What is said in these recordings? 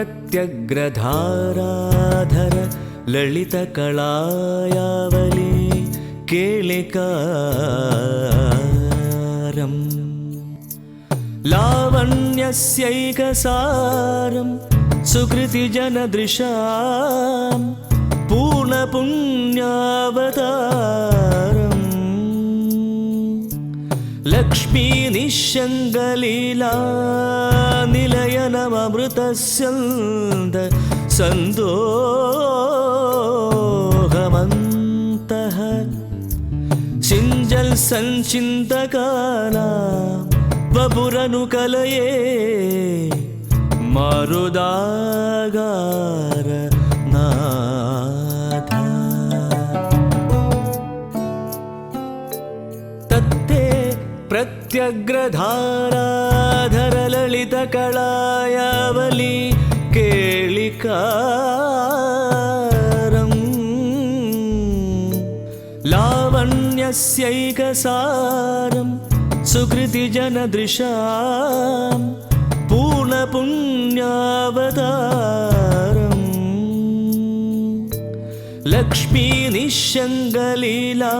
प्रत्यग्रधाराधर ललितकलायावली केलिकारम्। लावण्यस्यैकसारं सुकृतिजनदृशां पूर्णपुण्यावतारम्। लक्ष्मीनिःशङ्गलीला निलयनममृतस्यन्द सन्दोहमन्तः सिञ्जल् सञ्चिन्तकाना वपुरनुकलये मारुदागार प्रत्यग्रधाराधरललितकलायावली केलिकारम् लावण्यस्यैकसारं सुकृतिजनदृशां पूर्णपुण्यावतारम्। लक्ष्मीनिःशङ्गलीला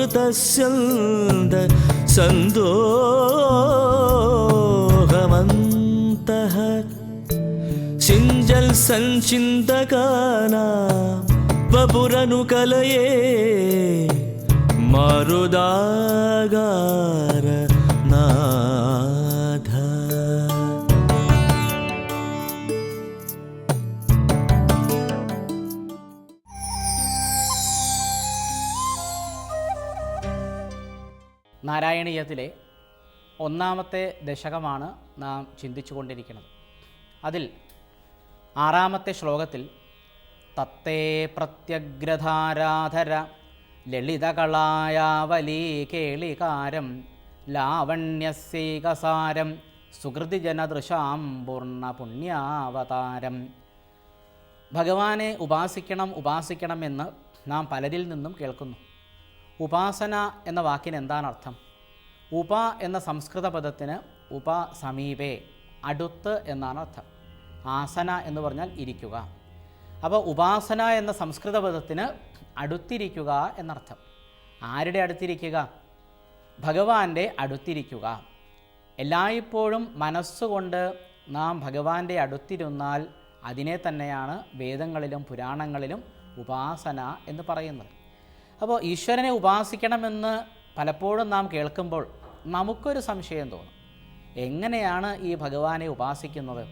அமிர்தசந்த சந்தோகமந்த சிஞ்சல் சஞ்சிந்தகானா வபுரனு கலையே மருதாகார നാരായണീയത്തിലെ ഒന്നാമത്തെ ദശകമാണ് നാം ചിന്തിച്ചു കൊണ്ടിരിക്കുന്നത് അതിൽ ആറാമത്തെ ശ്ലോകത്തിൽ തത്തേ പ്രത്യഗ്രധാരാധര ലളിതകളായാവലീ കേളികാരം ലാവണ്യസീകസാരം സുഹൃതിജനദൃശാം പൂർണ പുണ്യാവതാരം ഭഗവാനെ ഉപാസിക്കണം ഉപാസിക്കണം എന്ന് നാം പലരിൽ നിന്നും കേൾക്കുന്നു. ഉപാസന എന്ന വാക്കിന് എന്താണ് അർത്ഥം ഉപ എന്ന സംസ്കൃത പദത്തിന് ഉപ സമീപേ അടുത്ത് എന്നാണ് അർത്ഥം. ആസന എന്ന് പറഞ്ഞാൽ ഇരിക്കുക. അപ്പോൾ ഉപാസന എന്ന സംസ്കൃത പദത്തിന് അടുത്തിരിക്കുക എന്നർത്ഥം. ആരുടെ അടുത്തിരിക്കുക? ഭഗവാന്റെ അടുത്തിരിക്കുക. എല്ലായ്പ്പോഴും മനസ്സുകൊണ്ട് നാം ഭഗവാന്റെ അടുത്തിരുന്നാൽ അതിനെ തന്നെയാണ് വേദങ്ങളിലും പുരാണങ്ങളിലും ഉപാസന എന്ന് പറയുന്നത്. അപ്പോൾ ഈശ്വരനെ ഉപാസിക്കണമെന്ന് പലപ്പോഴും നാം കേൾക്കുമ്പോൾ നമുക്കൊരു സംശയം തോന്നും. എങ്ങനെയാണ് ഈ ഭഗവാനെ ഉപാസിക്കുന്നത്?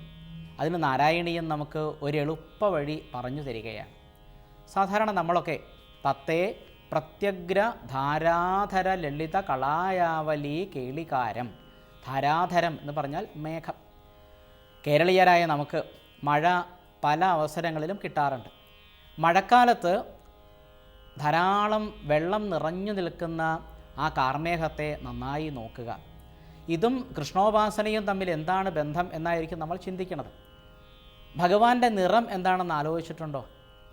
അതിന് നാരായണീയൻ നമുക്ക് ഒരു എളുപ്പ വഴി പറഞ്ഞു തരികയാണ്. സാധാരണ നമ്മളൊക്കെ തത്തേ പ്രത്യഗ്ര ധാരാധര ലളിത കളായാവലി കേളികാരം ധാരാധരം എന്ന് പറഞ്ഞാൽ മേഘം. കേരളീയരായ നമുക്ക് മഴ പല അവസരങ്ങളിലും കിട്ടാറുണ്ട്. മഴക്കാലത്ത് ധാരാളം വെള്ളം നിറഞ്ഞു നിൽക്കുന്ന ആ കാർമേഘത്തെ നന്നായി നോക്കുക. ഇതും കൃഷ്ണോപാസനയും തമ്മിൽ എന്താണ് ബന്ധം എന്നായിരിക്കും നമ്മൾ ചിന്തിക്കുന്നത്. ഭഗവാന്റെ നിറം എന്താണെന്ന് ആലോചിച്ചിട്ടുണ്ടോ?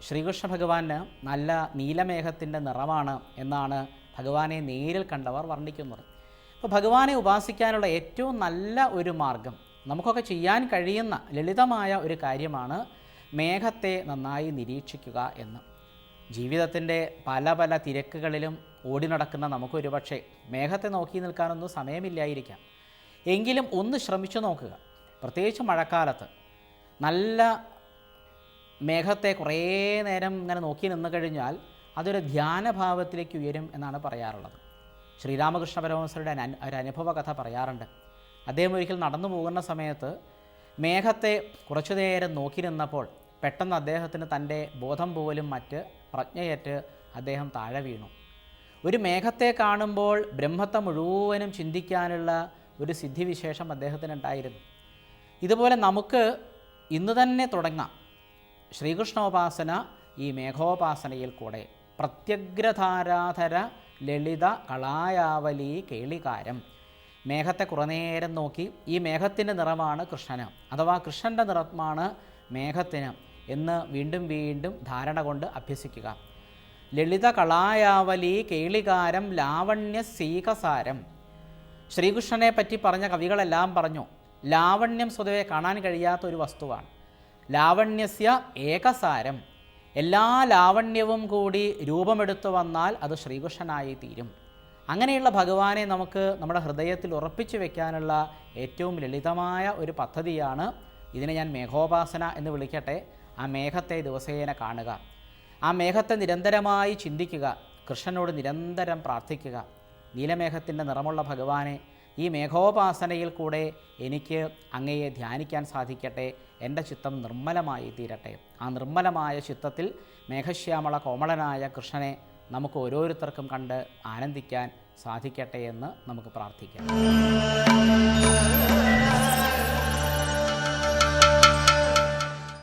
ശ്രീകൃഷ്ണ ഭഗവാന് നല്ല നീലമേഘത്തിന്റെ നിറമാണ് എന്നാണ് ഭഗവാനെ നേരിൽ കണ്ടവർ വർണിക്കുന്നത്. അപ്പോൾ ഭഗവാനെ ഉപാസിക്കാനുള്ള ഏറ്റവും നല്ല ഒരു മാർഗം നമുക്കൊക്കെ ചെയ്യാൻ കഴിയുന്ന ലളിതമായ ഒരു കാര്യമാണ് മേഘത്തെ നന്നായി നിരീക്ഷിക്കുക എന്ന്. ജീവിതത്തിന്റെ പല പല തിരക്കുകളിലും ഓടി നടക്കുന്ന നമുക്കൊരു പക്ഷേ മേഘത്തെ നോക്കി നിൽക്കാനൊന്നും സമയമില്ലായിരിക്കാം. എങ്കിലും ഒന്ന് ശ്രമിച്ചു നോക്കുക. പ്രത്യേകിച്ച് മഴക്കാലത്ത് നല്ല മേഘത്തെ കുറേ നേരം ഇങ്ങനെ നോക്കി നിന്ന് കഴിഞ്ഞാൽ അതൊരു ധ്യാനഭാവത്തിലേക്ക് ഉയരും എന്നാണ് പറയാറുള്ളത്. ശ്രീരാമകൃഷ്ണ പരമഹംസരുടെ ഒരു ഒരു അനുഭവ കഥ പറയാറുണ്ട്. അദ്ദേഹം ഒരിക്കൽ നടന്നു പോകുന്ന സമയത്ത് മേഘത്തെ കുറച്ചു നേരം നോക്കി നിന്നപ്പോൾ പെട്ടെന്ന് അദ്ദേഹത്തിന് തന്റെ ബോധം പോലും മറ്റ് പ്രജ്ഞയറ്റ് അദ്ദേഹം താഴെ വീണു. ഒരു മേഘത്തെ കാണുമ്പോൾ ബ്രഹ്മത്തെ മുഴുവനും ചിന്തിക്കാനുള്ള ഒരു സിദ്ധിവിശേഷം അദ്ദേഹത്തിന് ഉണ്ടായിരുന്നു ഇതുപോലെ നമുക്ക് ഇന്ന് തന്നെ തുടങ്ങാം. ശ്രീകൃഷ്ണോപാസന ഈ മേഘോപാസനയിൽ കൂടെ. പ്രത്യഗ്രധാരാധര ലളിത കളായാവലി കേളികാരം. മേഘത്തെ കുറേനേരം നോക്കി ഈ മേഘത്തിന്റെ നിറമാണ് കൃഷ്ണന്. അഥവാ കൃഷ്ണന്റെ നിറമാണ് മേഘത്തിന്. എന്ന് വീണ്ടും വീണ്ടും ധാരണ കൊണ്ട് അഭ്യസിക്കുക. ലളിത കളായാവലി കേളികാരം ലാവണ്യ സീകസാരം. ശ്രീകൃഷ്ണനെ പറ്റി പറഞ്ഞ കവികളെല്ലാം പറഞ്ഞു ലാവണ്യം സ്വതവേ കാണാൻ കഴിയാത്ത ഒരു വസ്തുവാണ്. ലാവണ്യസ്യ ഏകസാരം. എല്ലാ ലാവണ്യവും കൂടി രൂപമെടുത്തു വന്നാൽ അത് ശ്രീകൃഷ്ണനായി തീരും. അങ്ങനെയുള്ള ഭഗവാനെ നമുക്ക് നമ്മുടെ ഹൃദയത്തിൽ ഉറപ്പിച്ചു വെക്കാനുള്ള ഏറ്റവും ലളിതമായ ഒരു പദ്ധതിയാണ് ഇതിനെ ഞാൻ മേഘോപാസന എന്ന് വിളിക്കട്ടെ. ആ മേഘത്തെ ദിവസേന കാണുക. ആ മേഘത്തെ നിരന്തരമായി ചിന്തിക്കുക. കൃഷ്ണനോട് നിരന്തരം പ്രാർത്ഥിക്കുക. നീലമേഘത്തിന്റെ നിറമുള്ള ഭഗവാനെ ഈ മേഘോപാസനയിൽ കൂടെ എനിക്ക് അങ്ങയെ ധ്യാനിക്കാൻ സാധിക്കട്ടെ. എന്റെ ചിത്തം നിർമ്മലമായി തീരട്ടെ. ആ നിർമ്മലമായ ചിത്തത്തിൽ മേഘശ്യാമള കോമളനായ കൃഷ്ണനെ നമുക്ക് ഓരോരുത്തർക്കും കണ്ട് ആനന്ദിക്കാൻ സാധിക്കട്ടെ എന്ന് നമുക്ക് പ്രാർത്ഥിക്കാം.